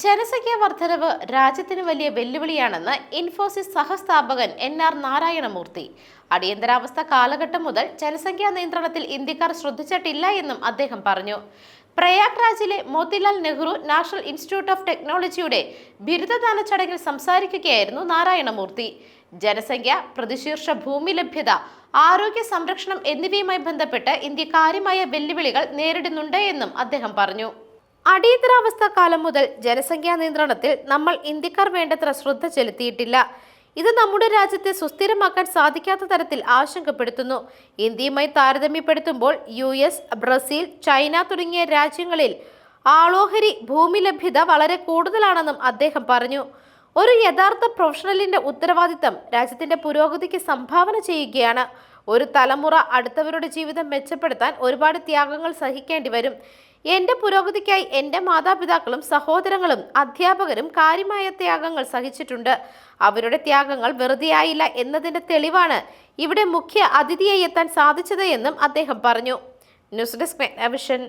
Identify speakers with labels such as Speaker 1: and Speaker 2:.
Speaker 1: ജനസംഖ്യാ വർധനവ് രാജ്യത്തിന് വലിയ വെല്ലുവിളിയാണെന്ന് ഇൻഫോസിസ് സഹസ്ഥാപകൻ എൻ ആർ നാരായണമൂർത്തി. അടിയന്തരാവസ്ഥ കാലഘട്ടം മുതൽ ജനസംഖ്യാ നിയന്ത്രണത്തിൽ ഇന്ത്യക്കാർ ശ്രദ്ധിച്ചിട്ടില്ല എന്നും അദ്ദേഹം പറഞ്ഞു. Prayag രാജിലെ Motilal Nehru national institute of ടെക്നോളജിയുടെ ബിരുദദാന ചടങ്ങിൽ സംസാരിക്കുകയായിരുന്നു നാരായണമൂർത്തി. ജനസംഖ്യ പ്രതിശീർഷ ഭൂമി ലഭ്യത ആരോഗ്യ സംരക്ഷണം എന്നിവയുമായി ബന്ധപ്പെട്ട് ഇന്ത്യ കാര്യമായ വെല്ലുവിളികൾ നേരിടുന്നുണ്ട് എന്നും അദ്ദേഹം പറഞ്ഞു. അടിയന്തരാവസ്ഥ കാലം മുതൽ ജനസംഖ്യാ നിയന്ത്രണത്തിൽ നമ്മൾ ഇന്ത്യക്കാർ വേണ്ടത്ര ശ്രദ്ധ ചെലുത്തിയിട്ടില്ല. ഇത് നമ്മുടെ രാജ്യത്തെ സുസ്ഥിരമാക്കാൻ സാധിക്കാത്ത തരത്തിൽ ആശങ്കപ്പെടുത്തുന്നു. ഇന്ത്യയുമായി താരതമ്യപ്പെടുത്തുമ്പോൾ യു എസ് ബ്രസീൽ ചൈന തുടങ്ങിയ രാജ്യങ്ങളിൽ ആളോഹരി ഭൂമി ലഭ്യത വളരെ കൂടുതലാണെന്നും അദ്ദേഹം പറഞ്ഞു. ഒരു യഥാർത്ഥ പ്രൊഫഷണലിന്റെ ഉത്തരവാദിത്തം രാജ്യത്തിന്റെ പുരോഗതിക്ക് സംഭാവന ചെയ്യുകയാണ്. ഒരു തലമുറ അടുത്തവരുടെ ജീവിതം മെച്ചപ്പെടുത്താൻ ഒരുപാട് ത്യാഗങ്ങൾ സഹിക്കേണ്ടി വരും. എന്റെ പുരോഗതിക്കായി എന്റെ മാതാപിതാക്കളും സഹോദരങ്ങളും അധ്യാപകരും കാര്യമായ ത്യാഗങ്ങൾ സഹിച്ചിട്ടുണ്ട്. അവരുടെ ത്യാഗങ്ങൾ വെറുതെയായില്ല എന്നതിന്റെ തെളിവാണ് ഇവിടെ മുഖ്യ അതിഥിയായി എത്താൻ സാധിച്ചത് എന്നും അദ്ദേഹം പറഞ്ഞു. News desk vision